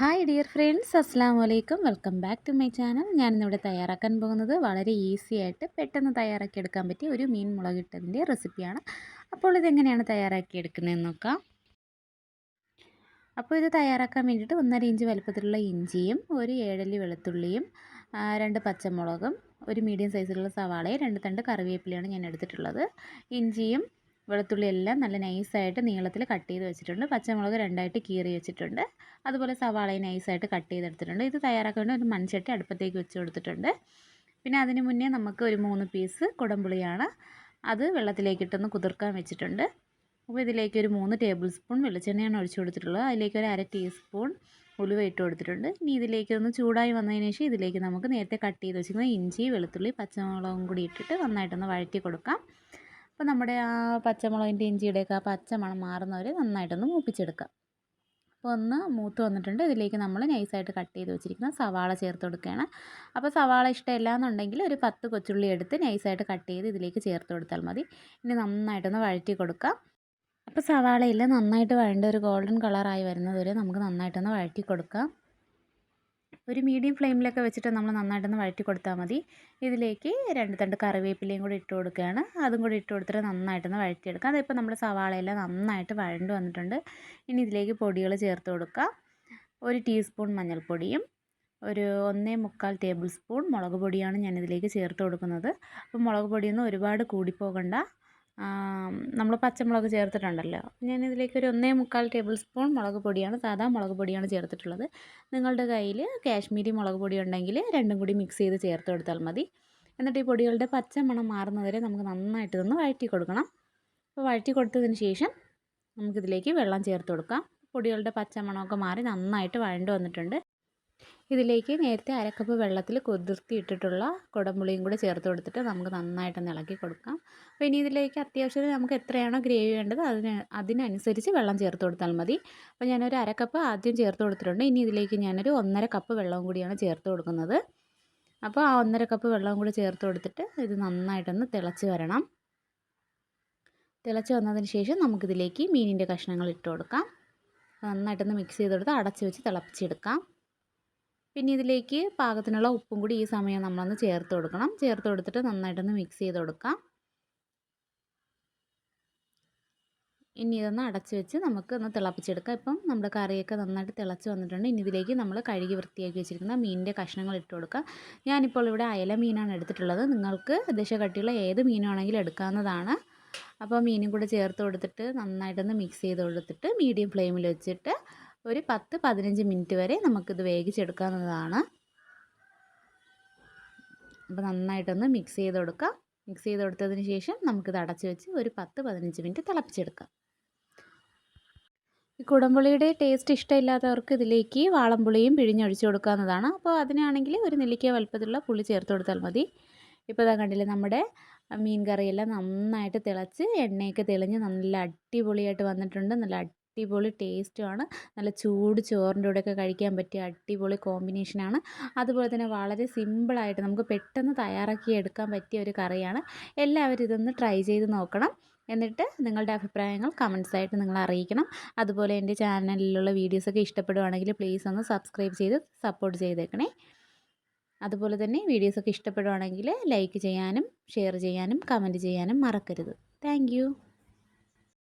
Hi dear friends അസ്സാം വലൈക്കും welcome back to my channel. ഞാനിന്നിവിടെ തയ്യാറാക്കാൻ പോകുന്നത് വളരെ ഈസി ആയിട്ട് പെട്ടെന്ന് തയ്യാറാക്കി എടുക്കാൻ പറ്റിയ ഒരു മീൻ മുളകിട്ടതിന്റെ റെസിപ്പിയാണ്. അപ്പോൾ ഇതെങ്ങനെയാണ് തയ്യാറാക്കി എടുക്കുന്നതെന്ന് നോക്കാം. അപ്പോൾ ഇത് തയ്യാറാക്കാൻ വേണ്ടിയിട്ട് ഒന്നര ഇഞ്ച് വലുപ്പത്തിലുള്ള ഇഞ്ചിയും ഒരു ഏഴല്ലി വെളുത്തുള്ളിയും രണ്ട് പച്ചമുളകും ഒരു മീഡിയം സൈസിലുള്ള സവാളയും രണ്ട് തണ്ട് കറിവേപ്പിലയാണ് ഞാൻ എടുത്തിട്ടുള്ളത്. ഇഞ്ചിയും വെളുത്തുള്ളി എല്ലാം നല്ല നൈസായിട്ട് നീളത്തിൽ കട്ട് ചെയ്ത് വെച്ചിട്ടുണ്ട്. പച്ചമുളക് രണ്ടായിട്ട് കീറി വെച്ചിട്ടുണ്ട്. അതുപോലെ സവാളയും നൈസായിട്ട് കട്ട് ചെയ്തെടുത്തിട്ടുണ്ട്. ഇത് തയ്യാറാക്കാൻ വേണ്ടി ഒരു മൺചട്ടി അടുപ്പത്തേക്ക് വെച്ച് കൊടുത്തിട്ടുണ്ട്. പിന്നെ അതിന് മുന്നേ നമുക്ക് ഒരു മൂന്ന് പീസ് കുടംപുളിയാണ് അത് വെള്ളത്തിലേക്കിട്ടൊന്ന് കുതിർക്കാൻ വെച്ചിട്ടുണ്ട്. അപ്പോൾ ഇതിലേക്ക് ഒരു മൂന്ന് ടേബിൾ സ്പൂൺ വെളിച്ചെണ്ണയാണ് ഒഴിച്ചു കൊടുത്തിട്ടുള്ളത്. അതിലേക്ക് ഒരു അര ടീസ്പൂൺ ഉലുവ ഇട്ട് കൊടുത്തിട്ടുണ്ട്. ഇനി ഇതിലേക്ക് ഒന്ന് ചൂടായി വന്നതിന് ശേഷം ഇതിലേക്ക് നമുക്ക് നേരത്തെ കട്ട് ചെയ്ത് വെച്ചിരിക്കുന്ന ഇഞ്ചി വെളുത്തുള്ളി പച്ചമുളകും കൂടി ഇട്ടിട്ട് നന്നായിട്ടൊന്ന് വഴറ്റി കൊടുക്കാം. അപ്പോൾ നമ്മുടെ ആ പച്ചമുളകിന്റെ ഇഞ്ചിയുടെയൊക്കെ ആ പച്ചമണം മാറുന്നവരെ നന്നായിട്ടൊന്ന് മൂപ്പിച്ചെടുക്കാം അപ്പോൾ ഒന്ന് മൂത്ത് വന്നിട്ടുണ്ട്. ഇതിലേക്ക് നമ്മൾ നൈസായിട്ട് കട്ട് ചെയ്ത് വെച്ചിരിക്കുന്ന സവാള ചേർത്ത് കൊടുക്കുകയാണ്. അപ്പോൾ സവാള ഇഷ്ടമില്ല എന്നുണ്ടെങ്കിൽ ഒരു പത്ത് കൊച്ചുള്ളി എടുത്ത് നൈസായിട്ട് കട്ട് ചെയ്ത് ഇതിലേക്ക് ചേർത്ത് കൊടുത്താൽ മതി. ഇനി നന്നായിട്ടൊന്ന് വഴറ്റി കൊടുക്കാം. അപ്പോൾ സവാളയിൽ നന്നായിട്ട് വഴണ്ട ഒരു ഗോൾഡൻ കളറായി വരുന്നത് വരെ നമുക്ക് നന്നായിട്ടൊന്ന് വഴറ്റി കൊടുക്കാം. ഒരു മീഡിയം ഫ്ലെയിമിലൊക്കെ വെച്ചിട്ട് നമ്മൾ നന്നായിട്ടൊന്ന് വഴറ്റി കൊടുത്താൽ മതി. ഇതിലേക്ക് രണ്ട് തണ്ട് കറിവേപ്പിലയും കൂടി ഇട്ട് കൊടുക്കുകയാണ്. അതും കൂടി ഇട്ട് കൊടുത്തിട്ട് നന്നായിട്ടൊന്ന് വഴറ്റിയെടുക്കാം. അതിപ്പോൾ നമ്മൾ സവാളയെല്ലാം നന്നായിട്ട് വഴണ്ട് വന്നിട്ടുണ്ട്. ഇനി ഇതിലേക്ക് പൊടികൾ ചേർത്ത് കൊടുക്കാം. ഒരു ടീസ്പൂൺ മഞ്ഞൾപ്പൊടിയും ഒരു ഒന്നേ മുക്കാൽ ടേബിൾ സ്പൂൺ മുളക് പൊടിയാണ് ഞാനിതിലേക്ക് ചേർത്ത് കൊടുക്കുന്നത്. അപ്പോൾ മുളക് പൊടിയൊന്നും ഒരുപാട് കൂടിപ്പോകണ്ട. നമ്മൾ പച്ചമുളക് ചേർത്തിട്ടുണ്ടല്ലോ. ഞാൻ ഇതിലേക്ക് ഒരു ഒന്നേ മുക്കാൽ ടേബിൾ സ്പൂൺ മുളക് പൊടിയാണ് സാധാ മുളക് പൊടിയാണ് ചേർത്തിട്ടുള്ളത്. നിങ്ങളുടെ കയ്യിൽ കാശ്മീരി മുളക് പൊടി ഉണ്ടെങ്കിൽ രണ്ടും കൂടി മിക്സ് ചെയ്ത് ചേർത്ത് കൊടുത്താൽ മതി. എന്നിട്ട് ഈ പൊടികളുടെ പച്ച മണം മാറുന്നവരെ നമുക്ക് നന്നായിട്ട് ഇതൊന്ന് വഴറ്റി കൊടുക്കണം. അപ്പോൾ വഴറ്റി കൊടുത്തതിന് ശേഷം നമുക്കിതിലേക്ക് വെള്ളം ചേർത്ത് കൊടുക്കാം. പൊടികളുടെ പച്ച മണമൊക്കെ മാറി നന്നായിട്ട് വഴണ്ട് വന്നിട്ടുണ്ട്. ഇതിലേക്ക് നേരത്തെ അരക്കപ്പ് വെള്ളത്തിൽ കുതിർത്തി ഇട്ടിട്ടുള്ള കുടമ്പുളിയും കൂടെ ചേർത്ത് കൊടുത്തിട്ട് നമുക്ക് നന്നായിട്ടൊന്ന് ഇളക്കി കൊടുക്കാം. അപ്പോൾ ഇനി ഇതിലേക്ക് അത്യാവശ്യം നമുക്ക് എത്രയാണോ ഗ്രേവി വേണ്ടത് അതിന് അതിനനുസരിച്ച് വെള്ളം ചേർത്ത് കൊടുത്താൽ മതി. അപ്പോൾ ഞാനൊരു അരക്കപ്പ് ആദ്യം ചേർത്ത് കൊടുത്തിട്ടുണ്ട്. ഇനി ഇതിലേക്ക് ഞാനൊരു ഒന്നര കപ്പ് വെള്ളവും കൂടിയാണ് ചേർത്ത് കൊടുക്കുന്നത്. അപ്പോൾ ആ ഒന്നര കപ്പ് വെള്ളവും കൂടി ചേർത്ത് കൊടുത്തിട്ട് ഇത് നന്നായിട്ടൊന്ന് തിളച്ച് വരണം. തിളച്ച് വന്നതിന് ശേഷം നമുക്കിതിലേക്ക് മീനിന്റെ കഷ്ണങ്ങൾ ഇട്ട് കൊടുക്കാം. നന്നായിട്ടൊന്ന് മിക്സ് ചെയ്ത് കൊടുത്ത് അടച്ച് വെച്ച് തിളപ്പിച്ചെടുക്കാം. പിന്നെ ഇതിലേക്ക് പാകത്തിനുള്ള ഉപ്പും കൂടി ഈ സമയം നമ്മളൊന്ന് ചേർത്ത് കൊടുക്കണം. ചേർത്ത് കൊടുത്തിട്ട് നന്നായിട്ടൊന്ന് മിക്സ് ചെയ്ത് കൊടുക്കാം. ഇനി ഇതൊന്ന് അടച്ചു വെച്ച് നമുക്ക് ഒന്ന് തിളപ്പിച്ചെടുക്കാം. ഇപ്പം നമ്മുടെ കറിയൊക്കെ നന്നായിട്ട് തിളച്ച് വന്നിട്ടുണ്ട്. ഇനി ഇതിലേക്ക് നമ്മൾ കഴുകി വൃത്തിയാക്കി വെച്ചിരിക്കുന്ന മീനിന്റെ കഷ്ണങ്ങൾ ഇട്ട് കൊടുക്കാം. ഞാനിപ്പോൾ ഇവിടെ അയല മീനാണ് എടുത്തിട്ടുള്ളത്. നിങ്ങൾക്ക് ദശ കട്ടിയുള്ള ഏത് മീനാണെങ്കിലും എടുക്കാവുന്നതാണ്. അപ്പോൾ മീനും കൂടെ ചേർത്ത് കൊടുത്തിട്ട് നന്നായിട്ടൊന്ന് മിക്സ് ചെയ്ത് കൊടുത്തിട്ട് മീഡിയം ഫ്ലെയിമിൽ വെച്ചിട്ട് ഒരു പത്ത് പതിനഞ്ച് മിനിറ്റ് വരെ നമുക്കിത് വേവിച്ചെടുക്കാവുന്നതാണ്. അപ്പോൾ നന്നായിട്ടൊന്ന് മിക്സ് ചെയ്ത് കൊടുക്കാം മിക്സ് ചെയ്ത് കൊടുത്തതിന് ശേഷം നമുക്കിത് അടച്ച് വെച്ച് ഒരു പത്ത് പതിനഞ്ച് മിനിറ്റ് തിളപ്പിച്ചെടുക്കാം. ഈ കുടംപുളിയുടെ ടേസ്റ്റ് ഇഷ്ടമില്ലാത്തവർക്ക് ഇതിലേക്ക് വാളംപുളിയും പിഴിഞ്ഞൊഴിച്ച് കൊടുക്കാവുന്നതാണ്. അപ്പോൾ അതിനാണെങ്കിൽ ഒരു നെല്ലിക്ക വലുപ്പത്തിലുള്ള പുളി ചേർത്ത് കൊടുത്താൽ മതി. ഇപ്പോൾ ഇതാ കണ്ടില്ലേ നമ്മുടെ മീൻ കറിയെല്ലാം നന്നായിട്ട് തിളച്ച് എണ്ണയൊക്കെ തെളിഞ്ഞ് നല്ല അടിപൊളിയായിട്ട് വന്നിട്ടുണ്ട്. നല്ല അടിപൊളി ടേസ്റ്റുമാണ് നല്ല ചൂട് ചോറിന്റെ കൂടെയൊക്കെ കഴിക്കാൻ പറ്റിയ അടിപൊളി കോമ്പിനേഷനാണ് അതുപോലെ തന്നെ വളരെ സിമ്പിളായിട്ട് നമുക്ക് പെട്ടെന്ന് തയ്യാറാക്കി എടുക്കാൻ പറ്റിയ ഒരു കറിയാണ്. എല്ലാവരും ഇതൊന്ന് ട്രൈ ചെയ്ത് നോക്കണം. എന്നിട്ട് നിങ്ങളുടെ അഭിപ്രായങ്ങൾ കമൻസായിട്ട് നിങ്ങൾ അറിയിക്കണം. അതുപോലെ എന്റെ ചാനലിലുള്ള വീഡിയോസൊക്കെ ഇഷ്ടപ്പെടുവാണെങ്കിൽ പ്ലീസ് ഒന്ന് സബ്സ്ക്രൈബ് ചെയ്ത് സപ്പോർട്ട് ചെയ്തേക്കണേ. അതുപോലെ തന്നെ വീഡിയോസൊക്കെ ഇഷ്ടപ്പെടുവാണെങ്കിൽ ലൈക്ക് ചെയ്യാനും ഷെയർ ചെയ്യാനും കമന്റ് ചെയ്യാനും മറക്കരുത്. താങ്ക്